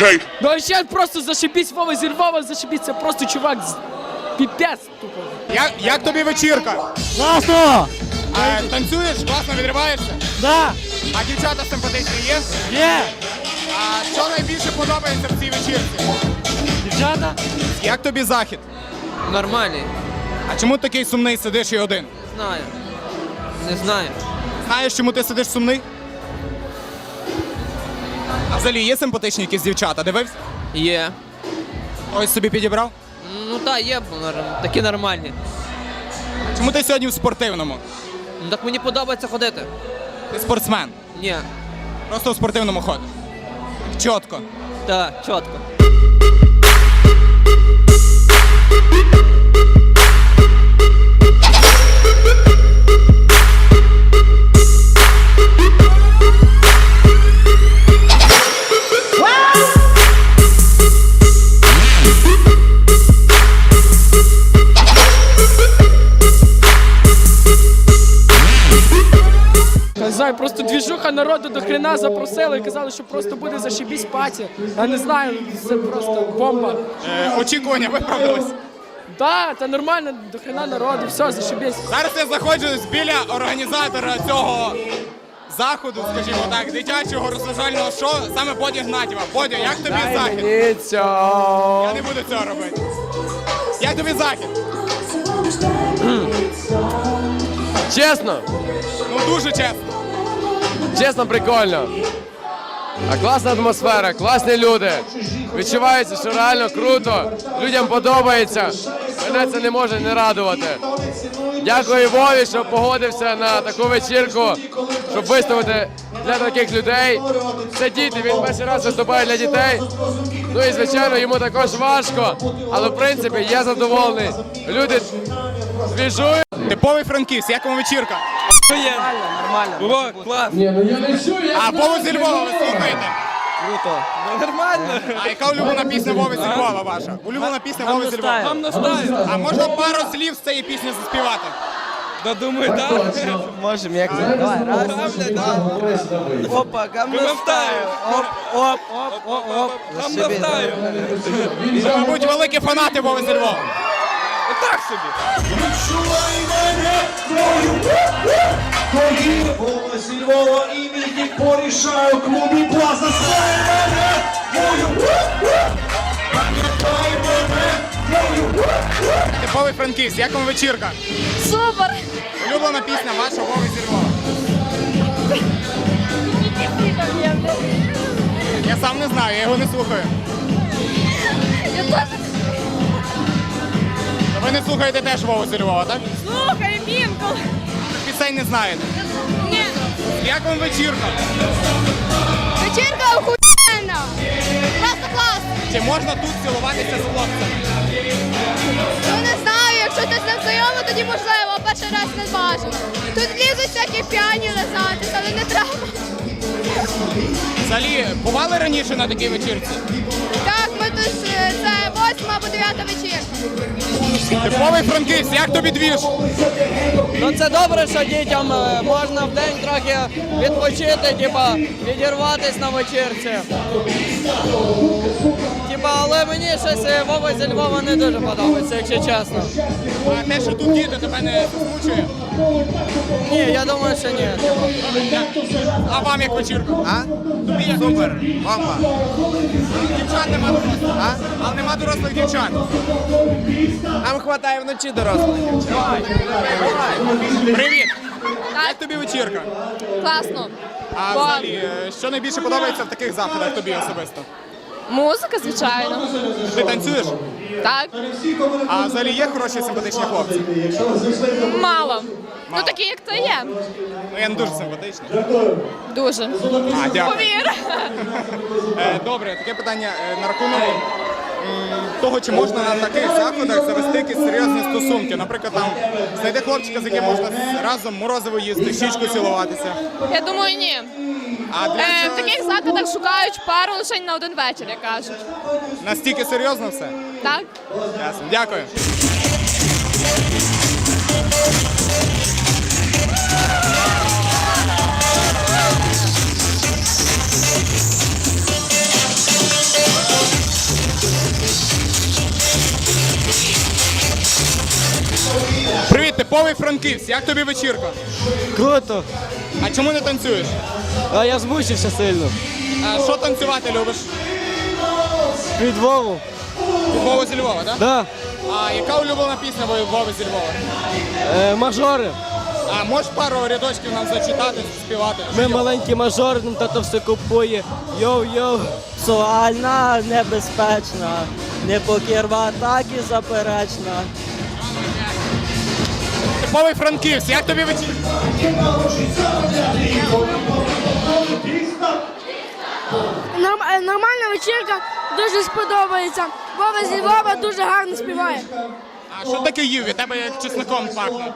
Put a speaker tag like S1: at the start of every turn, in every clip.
S1: Okay.
S2: Ну а ще просто зашибісь Вова зі Львова, зашибісь, просто чувак з піпець тупо.
S3: Як, як тобі вечірка?
S4: Класно!
S3: А, танцюєш, класно відриваєшся?
S4: Да!
S3: А дівчата симпатичні є?
S4: Є!
S3: А що найбільше подобається в цій вечірці?
S4: Дівчата?
S3: Як тобі захід?
S5: Нормальний.
S3: А чому такий сумний сидиш і один?
S5: Знаю. Не знаю.
S3: Знаєш, чому ти сидиш сумний? Взагалі є симпатичні якісь дівчата? Дивився?
S5: Є.
S3: Ось собі підібрав?
S5: Ну так, є такі нормальні.
S3: Чому ти сьогодні в спортивному?
S5: Ну так мені подобається ходити.
S3: Ти спортсмен.
S5: Ні.
S3: Просто в спортивному ходиш. Чітко.
S5: Так, чітко.
S2: Просто народу до хрена запросили і казали, що просто буде зашибісь паті. Я не знаю, це просто бомба.
S3: Е, очікування виправдались.
S2: Да, та нормально, до хрена народу, все, зашибісь.
S3: Зараз я знаходжусь біля організатора цього заходу, скажімо так, дитячого розважального шоу, саме Боді Гнатєва. Бодя, як тобі захід? Я не буду цього робити. Як тобі захід?
S6: Чесно,
S3: Ну дуже чесно.
S6: Чесно, прикольно. А класна атмосфера, класні люди. Відчувається, що реально круто. Людям подобається. Мене це не може не радувати. Дякую Вові, що погодився на таку вечірку, щоб виставити для таких людей. Це діти, він перший раз виступає для дітей. Ну і звичайно, йому також важко. Але в принципі я задоволений. Люди двіжують.
S3: Типовий франківськ, як вам вечірка?
S5: Було клас.
S3: А Вова зі Львова ви слухаєте?
S5: Круто. Нормально.
S3: А яка улюблена пісня Вови зі Львова ваша? Улюблена пісня Вови зі Львова.
S5: Вам настаю.
S3: А можна пару слів з цієї пісні заспівати?
S5: Да думаю, так.
S4: Можемо як це? Давай, раз. Опа, гамна стайл. Оп, оп, оп, оп, оп.
S3: Ви, мабуть, великі фанати Вови зі Львова.
S5: Так собі.
S7: Тоді Вова зі Львова і Мідік порішає у клубі Плаза Сцена. Пам'ятай мене, мою
S3: Типовий франківськ, як вам вечірка?
S8: Супер!
S3: Улюблена пісня ваша Вови зі Львова. Я сам не знаю, я його не слухаю.
S8: Я теж
S3: Ви не слухаєте теж Вову Львова, так?
S8: слухаю інколи.
S3: Пісень не знаєте.
S8: Ні.
S3: Як вам вечірка?
S8: Вечірка охуєнна. Просто клас.
S3: Чи можна тут цілуватися з хлопцями?
S8: Ну не знаю, якщо ти з ним знайомий, тоді можливо, а перший раз не бажано. Тут лізуть всякі п'яні лизатись, але не треба.
S3: Взагалі, бували раніше на такій вечірці?
S8: Так, ми тут е, це восьма або дев'ята вечірка.
S3: Типовий франківськ, як тобі двіж?
S5: Ну це добре, що дітям е, можна в день трохи відпочити, типа відірватись на вечірці. Типа, але мені щось е, Вова зі Львова не дуже подобається, якщо чесно.
S3: А те, що тут діти, тебе не засмучує?
S5: Ні, я думаю, що ні.
S3: А вам як вечірка? А? Тобі як Супер, бомба. Дівчат нема дорослих, а? Але нема дорослих дівчат.
S5: Нам вистачає вночі дорослих.
S3: Привіт! Як тобі вечірка?
S8: Класно.
S3: А взагалі, е, що найбільше подобається в таких заходах тобі особисто?
S8: Музика, звичайно.
S3: Ти танцюєш?
S8: Так,
S3: А взагалі є хороші симпатичні хлопці?
S8: мало. Ну такі, як то є.
S3: Ну я не дуже симпатичний.
S8: Дуже.
S3: А, дякую.
S8: Повір.
S3: Е, Добре, таке питання е, на рахунок м, того, чи можна на таких заходах завести якісь серйозні стосунки. Наприклад, там знайти хлопчика, з яким можна разом морозиво їсти, щічку цілуватися.
S8: Я думаю, ні.
S3: А
S8: Е, в таких закладах шукають пару лише на один вечір, як кажуть.
S3: настільки серйозно все?
S8: Так?
S3: Ясно. Дякую. Типовий франківськ, як тобі вечірка?
S5: Круто.
S3: А чому не танцюєш?
S5: А я змучився сильно.
S3: А що танцювати любиш?
S5: Під Вову.
S3: Вова зі Львова, так?
S5: Да.
S3: А яка улюблена пісня Вови зі Львова?
S5: Е, мажори.
S3: А можеш пару рядочків нам зачитати, співати?
S5: Ми маленькі мажори, нам тато все купує. Йоу-йоу. Сексуальна, небезпечна, непокірва, так і заперечна.
S3: Типовий франківськ, як тобі
S8: е, Нормальна вечірка, дуже сподобається. Вова зі Львова дуже гарно співає.
S3: А що таке їв? Від тебе чесником пахне.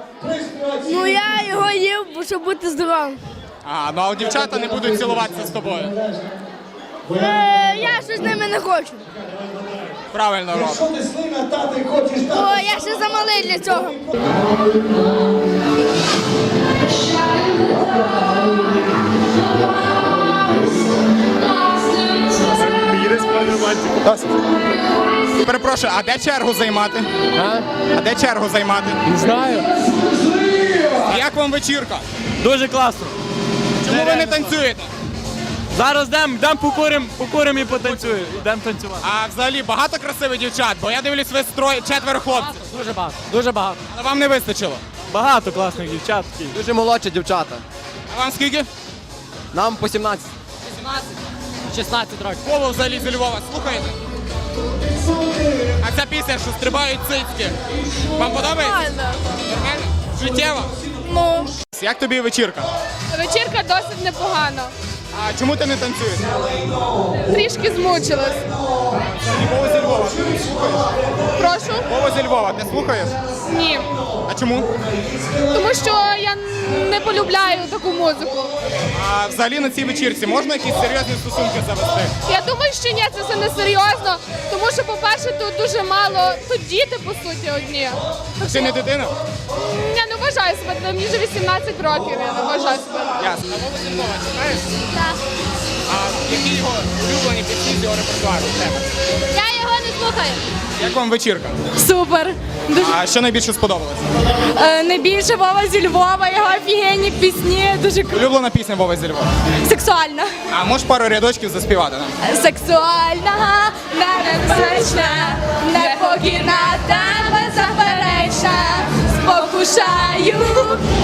S8: Ну я його їв, щоб бути здоровим.
S3: А, ну а дівчата не будуть цілуватися з тобою.
S8: Е, я щось з ними не хочу.
S3: Правильно робиш.
S7: Якщо ти слина, та ти хочеш
S8: Бо я ще замалий для цього.
S3: Перепрошую, а де чергу займати?
S6: А?
S3: А де чергу займати?
S6: Не знаю.
S3: Як вам вечірка?
S5: Дуже класно.
S3: Чому ви не танцюєте?
S5: Зараз дам, дам покурим, покурим і потанцюю. Йдемо танцювати.
S3: А взагалі багато красивих дівчат, бо я дивлюсь, ви строй четверо хлопців.
S5: Дуже багато. Дуже багато.
S3: Але вам не вистачило.
S5: Багато класних дівчат.
S6: Дуже молодші дівчата.
S3: А вам скільки?
S6: Нам по 17.
S5: 16 років.
S3: Вова взагалі зі Львова, слухаєте? А ця пісня, що стрибають цицьки. Вам подобається? Нормально? Життєво?
S8: Ну,
S3: Як тобі вечірка?
S1: Вечірка досить непогана.
S3: А чому ти не танцюєш?
S1: Трішки змучилась.
S3: Вова зі Львова, ти слухаєш?
S1: Прошу?
S3: Вова зі Львова, ти слухаєш?
S1: Ні.
S3: А чому?
S1: Тому що я не полюбляю таку музику.
S3: А взагалі на цій вечірці можна якісь серйозні стосунки завести?
S1: Я думаю, що ні, це все не серйозно. Тому що, по-перше, тут дуже мало, тут діти, по суті, одні.
S3: Ти не дитина?
S1: Вважаю себе, мені вже 18 років, я не вважаю себе.
S3: Ясно. А Вова зі Львова читаєш? Так. А які його улюблені пісні з його репертуару? в тебе?
S8: Його не слухаю.
S3: Як вам вечірка?
S1: Супер.
S3: А що найбільше сподобалось?
S1: найбільше Вова зі Львова, його офігенні пісні, дуже
S3: Улюблена пісня Вова зі Львова.
S1: сексуальна.
S3: А можеш пару рядочків заспівати нам?
S1: Сексуальна, небезпечна, непокірна та беззаперечна. Спокушаю,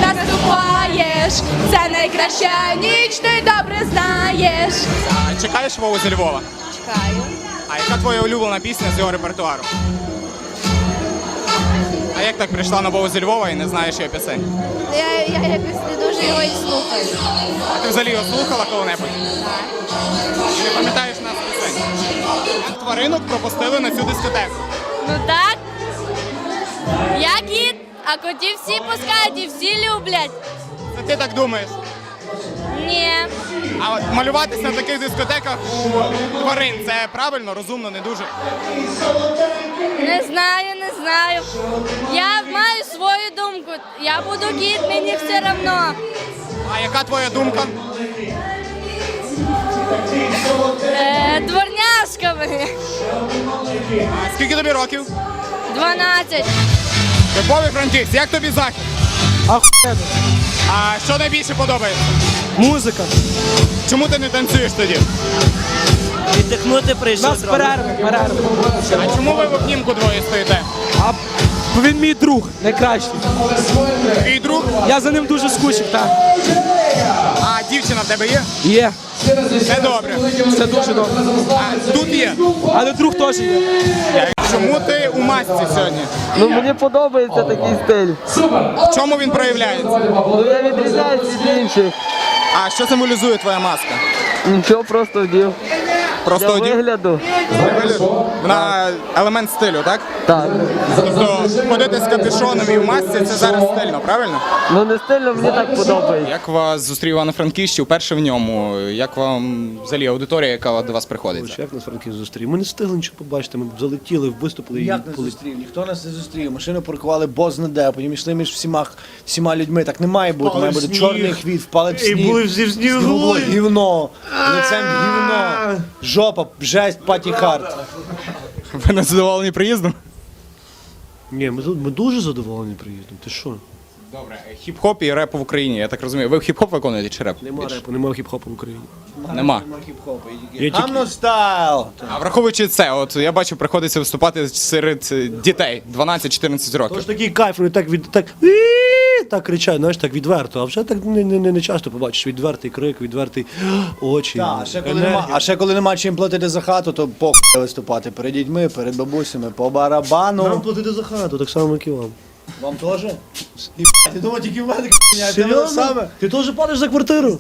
S1: наступаєш. Це найкраща ніч, ти добре знаєш.
S3: А чекаєш Вову зі Львова?
S1: Чекаю.
S3: А яка твоя улюблена пісня з його репертуару? А як так прийшла на Вову зі Львова і не знаєш його пісень?
S8: Я, я якось не дуже його і слухаю.
S3: А ти взагалі його слухала коли-небудь? Ти пам'ятаєш нас пісень? Як тваринок пропустили на цю дискотеку.
S8: Ну так. Я кіт, а котів всі пускають і всі люблять.
S3: Це ти так думаєш?
S8: Ні.
S3: А от малюватись на таких дискотеках у тварин це правильно, розумно, не дуже.
S8: Не знаю, не знаю. Я маю свою думку. Я буду кіт, мені все одно.
S3: А яка твоя думка?
S8: Е, дворняшками.
S3: А скільки тобі років?
S8: 12.
S3: Типовий франківськ, як тобі захід?
S5: Ахуєнно.
S3: А що найбільше подобається?
S5: Музика.
S3: Чому ти не танцюєш тоді?
S4: Віддихнути прийшов.
S5: Нас перерви, перерви.
S3: А чому ви в обнімку двоє стоїте?
S5: А він мій друг, найкращий.
S3: Твій друг?
S5: Я за ним дуже скучив, так.
S3: А дівчина в тебе є?
S5: Є.
S3: Це добре.
S5: Це дуже добре.
S3: А тут є.
S5: Але друг теж є.
S3: Чому ти у масці сьогодні?
S5: Ну мені подобається такий стиль.
S3: В чому він проявляється?
S5: Ну я відрізняюся від інших.
S3: А що символізує твоя маска?
S5: Нічого просто вдів.
S3: Просто одів?
S5: вигляду.
S3: Вона елемент стилю, так?
S5: Так.
S3: Тобто ходити з капюшоном і в масці це зараз стильно, правильно?
S5: Ну не стильно, мені так подобається.
S3: Як вас зустрів Івано-Франківщик вперше в ньому? Як вам взагалі аудиторія, яка до вас приходить?
S9: Як нас Франків зустрів? Ми не встигли нічого побачити. Ми залетіли, виступили і
S4: Як
S9: полетіли.
S4: зустрів? Ніхто нас не зустрів. Машину паркували бозна де, потім йшли між всіма, всіма людьми. Так не має бути.
S9: Впали
S4: Має
S9: в
S4: бути
S9: сніг.
S4: чорний хвіт, впали в
S9: І
S4: сніг.
S9: були всі в снігу.
S4: Снігу було гівно, лицем гівно, жопа, жесть, паті хард.
S3: Ви не задоволені приїздом?
S9: Ні, ми, ми дуже задоволені приїздом. Ти що?
S3: Добре, хіп-хоп і реп в Україні, я так розумію. Ви хіп-хоп виконуєте чи реп?
S9: Нема репу, нема хіп-хопу в Україні.
S3: Нема.
S9: Нема тільки-
S4: Гамно стайл.
S3: А враховуючи це, от я бачу, приходиться виступати серед е, дітей 12-14 років.
S9: Тож такий кайф, вони так від так! Так кричать, знаєш, так відверто. А вже так не, не, не, не часто побачиш. Відвертий крик, відвертий очі.
S4: Так, а ще коли
S9: енергія.
S4: нема, а ще коли нема чим платити за хату, то похуй виступати перед дітьми, перед бабусями, по
S9: Нам
S4: барабану.
S9: платити за хату, так само, як і вам.
S4: Вам теж? Ти думав, тільки в мене
S9: Серйозно? Ти теж платиш за квартиру?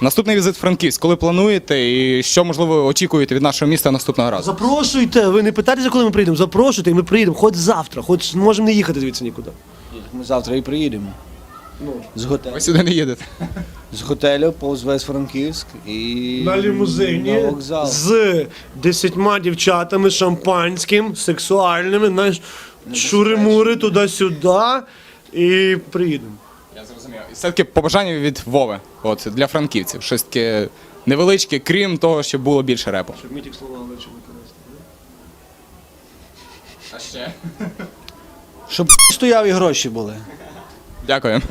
S3: Наступний візит в Франківськ. Коли плануєте і що можливо очікуєте від нашого міста наступного разу?
S9: Запрошуйте, ви не питайтеся, коли ми приїдемо. Запрошуйте, і ми приїдемо. Хоч завтра, хоч можемо не їхати звідси нікуди.
S4: Ми завтра і приїдемо. З готелю.
S3: Ви сюди не їдете.
S4: З готелю повз весь Франківськ і
S9: На лімузині
S4: на вокзал.
S9: з десятьма дівчатами, шампанським, сексуальними, знаєш, шури-мури туди-сюди і приїдемо.
S3: Я зрозумів. І все-таки побажання від Вови, от для франківців. Щось таке невеличке, крім того, щоб було більше репу.
S9: Щоб мітік слова легше використати.
S3: А ще.
S4: Щоб стояв і гроші були.
S3: Дякую.